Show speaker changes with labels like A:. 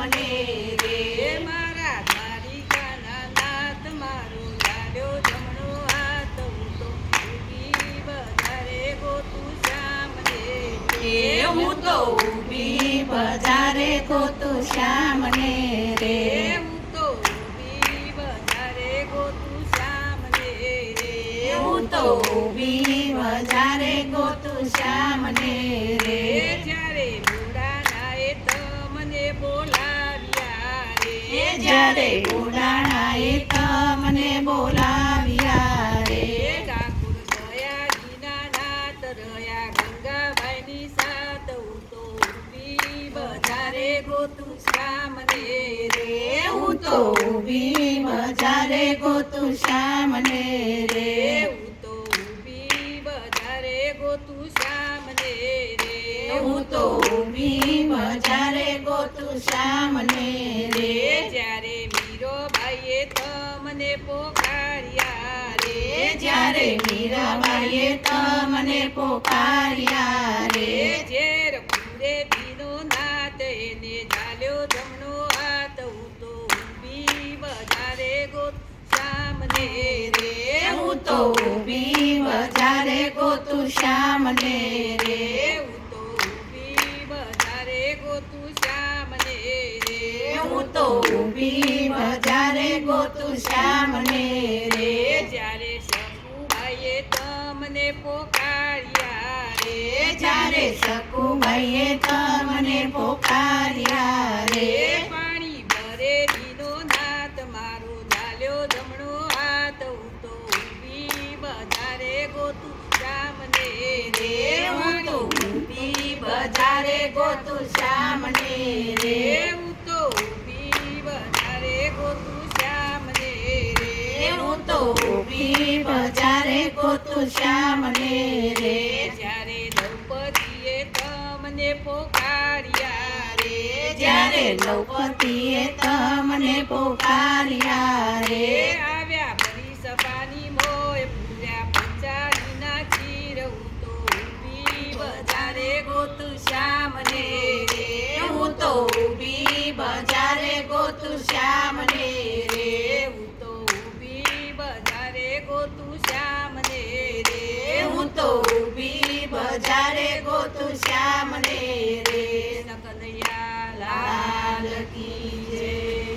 A: શ્યામને રે
B: મારા મારા દ્વારિકાના નાથ મારો લાડ્યો જમણો હાથ હું તો ઊભી બજારે ગોતું શ્યામને એ હું તો
A: ઊભી બજારે ગોતું શ્યામને રે હે
B: હું તો ઊભી બજારે ગોતું શ્યામને રે હું તો
A: ઊભી બજારે ગોતું શ્યામને રે એ
B: જ્યારે બુડાનાએ
A: જ્યારે ઉડાણાએ તમને બોલાવ્યા રે.
B: ઠાકુર દયાળીના નાથ રહ્યા ગંગાબાઈની સાથ હું તો ઊભી બજારે ગોતું શ્યામને રે. હું તો
A: ઊભી બજારે ગોતું શ્યામને રે.
B: હું તો ઊભી બજારે ગોતું શ્યામને રે. હું તો
A: ઊભી બજારે સામને રે રે.
B: જ્યારે મીરોબાઈએ તમને પોકાર્યા રે.
A: જ્યારે મીરાબાઈએ તમને પોકાર્યા રે.
B: ઝેર પૂરે પીનો નાત એને ચાલ્યો જમણો હાથ. હું તો ઊભી બજારે ગોત સામને રે. હું તો
A: ઊભી બજારે ગોતું શ્યામને રે.
B: તો
A: ઊભી બજારે ગોતું શ્યામને રે.
B: જ્યારે શકુભાઈએ તમને પોકાર્યા રે. જ્યારે
A: શકુભાઈએ તમને પોકાર્યા રે.
B: પાણી ભરે દીનો નાથ મારો ચાલ્યો જમણો હાથ. હું તો ઊભી બજારે ગોતું શ્યામને રે. હું તો ઊભી બજારે ગોતું
A: શ્યામને રે. બજારે કોતું શ્યામ ને રે.
B: જ્યારે દ્રૌપદીએ તમને પોકાર્યા
A: રે. જ્યારે દ્રૌપદીએ તમને પોકાર્યા રે.
B: આવ્યા ભરી સપાની મોય પૂજા પૂજારી નાખી રહું તો ઊભી બજારે ગોતું શ્યામ ને રે.
A: હું તો ઊભી બજારે ગોતું શ્યામ
B: ગોતું શ્યામ ને રે. હું
A: તો ઊભી બજારે ગો ગોતું શ્યામ